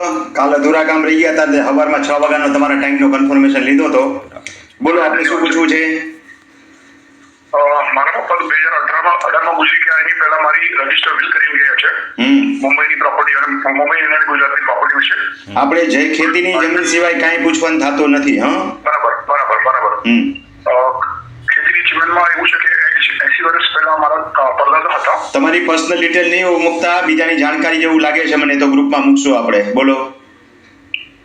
કાલ અધૂરા કામ રહી ગયા હતા સવારમાં છ વાગ્યાનો તમારા ટાઈમનો કન્ફર્મેશન લીધો હતો. બોલો આપણે શું પૂછવું છે? મારા પપ્પા બે હજાર અઢારમાં અઢારમાં ગુજરી ગયા એની પહેલા મારી રજિસ્ટર વિલ કરી ગયા છે. મુંબઈની પ્રોપર્ટી અને મુંબઈ અને ગુજરાતની પ્રોપર્ટી વિશે. આપણે જે ખેતીની જમીન સિવાય કાંઈ પૂછવાનું થતું નથી હા? બરાબર બરાબર બરાબર. હમ અ, ખેતીની જીવનમાં એવું છે કે એસી વર્ષ પહેલા મારા અ, પરદાદા હતા. તમારી પર્સનલ ડિટેલ નહીં મૂકતા બીજાની જાણકારી જેવું લાગે છે મને તો ગ્રુપમાં મૂકશું આપણે. બોલો.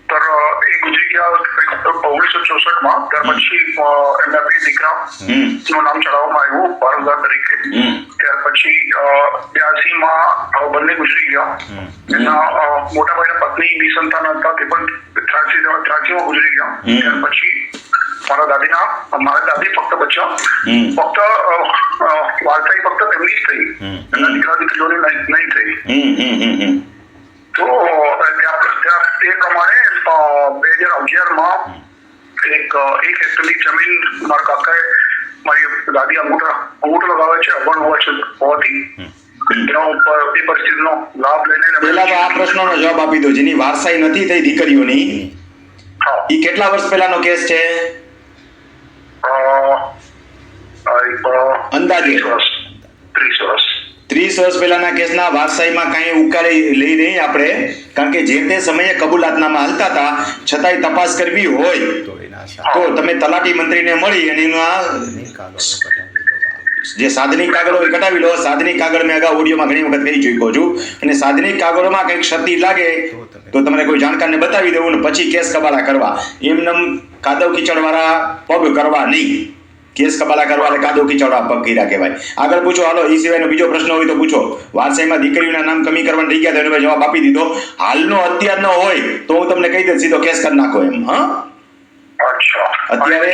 तर અ, એ ગુજરી ગયા ઓગણીસો ચોસઠમાં ત્યાર પછી અ, એમના બે દીકરા હમ. નું નામ ચડાવવામાં આવ્યું વારસદાર તરીકે. હમ. ત્યાર પછી બ્યાસી માં બંને ગુજરી ગયા. એના અ, મોટા ભાઈના પત્ની નિસંતાન હતા તે પણ ત્રાસી ત્રાસીમાં ગુજરી ગયા. હમ. ત્યાર પછી મારા દાદીના મારા દાદી ફક્ત બચ્યા ફક્ત વારસાઈ ફક્ત તેમની જ થઈ. એમના દીકરા દીકરીઓની નહીં થઈ. તો ત્યાં તે પ્રમાણે બે હજાર અગિયારમાં એક એક હેક્ટરની જમીન મારા કાકાએ મારી દાદી અંગૂઠા અંગૂઠો લગાવે છે અભણ હોવા છે હોવાથી. એનો ઉપર એ પરિસ્થિતિનો લાભ લઈને પહેલા તો આ પ્રશ્નનો જવાબ આપી દો જેની વારસાઈ નથી થઈ દીકરીઓની એ કેટલા વર્ષ પહેલાનો કેસ છે? અંદાજે. ત્રીસ વર્ષ ત્રીસ વર્ષ પહેલાના કેસના વારસાઈમાં કાંઈ ઉકાળી લઈ નહીં આપણે કારણ કે જે તે સમયે કબૂલાતનામાં હાલતા હતા છતાંય તપાસ કરવી હોય તો એના તમે તલાટી મંત્રીને મળી અને એનું. જે સાધનિક કાગળો એ કટાવી લો સાધનિક કાગળ મેં અગાઉ ઓડિયોમાં ઘણી વખત કહી ચૂક્યો છું અને સાધનિક કાગળોમાં કંઈક ક્ષતિ લાગે તો તમારે કોઈ જાણકારને બતાવી દેવું ને પછી કેસ કબાલા કરવા એમનેમ કાદવ કિચડવાળા પગ કરવા નહીં કેસ કબાલા કરવા એટલે કાદવ કિચડવાળા પગ કર્યા કહેવાય. આગળ પૂછો હાલો એ સિવાયનો બીજો પ્રશ્ન હોય તો પૂછો. વારસાઈમાં દીકરીઓના નામ કમી કરવાનું થઈ ગયા તો એને જવાબ આપી દીધો. હાલનો અત્યારનો હોય તો હું તમને કહી દઉં સીધો કેસ કરી નાખો એમ હા? અત્યારે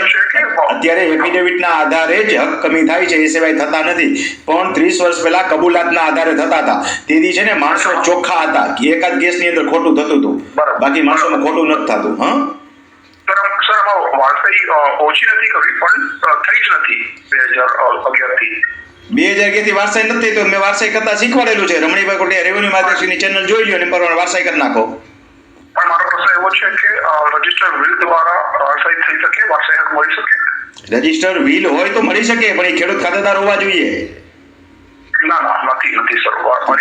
અત્યારે એફિડેવિટના આધારે જ હક કમી થાય છે એ સિવાય થતા નથી. પણ ત્રીસ વર્ષ પહેલા કબૂલાતના આધારે થતા હતા. તેથી છે ને માણસો ચોખ્ખા હતા. કે એકાદ કેસની અંદર ખોટું થતું હતું. બાકી માણસોમાં ખોટું નથી થતું હા? વારસાઈ ઓછી નથી કરવી પણ થઈ જ નથી બે હજાર અગિયારથી. બે હજારથી વારસાઈ નથી તો મેં વારસાઈ કરતા શીખવાડેલું છે. રમણીભાઈ કોટે રેવન્યુ માર્ગદર્શનની ચેનલ જોઈ લ્યો અને એ વારસાઈ કરી નાખો. પણ મારો પ્રશ્ન એવો છે કે રજિસ્ટર વિલ દ્વારા વારસાઈ થઈ શકે વારસાઈ હક મળી શકે? રજિસ્ટર વિલ હોય તો મળી શકે પણ એ ખેડૂત ખાતેદાર હોવા જોઈએ. ના ના નથી નથી સર.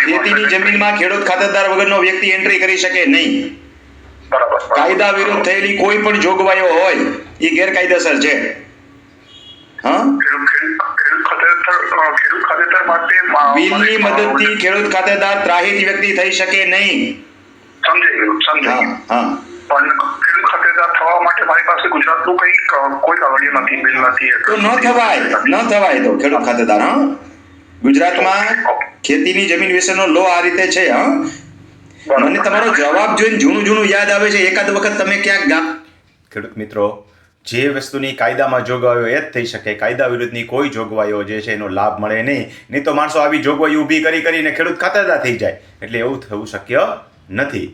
ખેતીની જમીનમાં ખેડૂત ખાતેદાર વગરનો વ્યક્તિ એન્ટ્રી કરી શકે નહીં. કાયદા વિરુદ્ધ થયેલી કોઈ પણ જોગવાઈઓ હોય એ ગેરકાયદેસર છે. બિલની મદદથી ખેડૂત ખાતેદાર ત્રાહિત વ્યક્તિ થઈ શકે નહીં. સમજાઈ હા પણ ખેડૂત ખાતેદાર થવા માટે મારી પાસે ગુજરાતનું કોઈ કાગળિયું નથી બિલ નથી તો ન થવાય ન થવાય તો ખેડૂત ખાતેદાર હા? ગુજરાતમાં ખેતીની જમીન વિશેનો લો આ રીતે છે હા? મને તમારો જવાબ જોઈને જૂનું જૂનું યાદ આવે છે. એકાદ વખત તમે ક્યાંક ગામ ખેડૂત મિત્રો, જે વસ્તુની કાયદામાં જોગવાઈઓ એ જ થઈ શકે. કાયદા વિરુદ્ધની કોઈ જોગવાઈઓ જે છે એનો લાભ મળે નહીં. નહીં તો માણસો આવી જોગવાઈ ઊભી કરી કરીને ખેડૂત ખાતેદાર થઈ જાય. એટલે એવું થવું શક્ય નથી.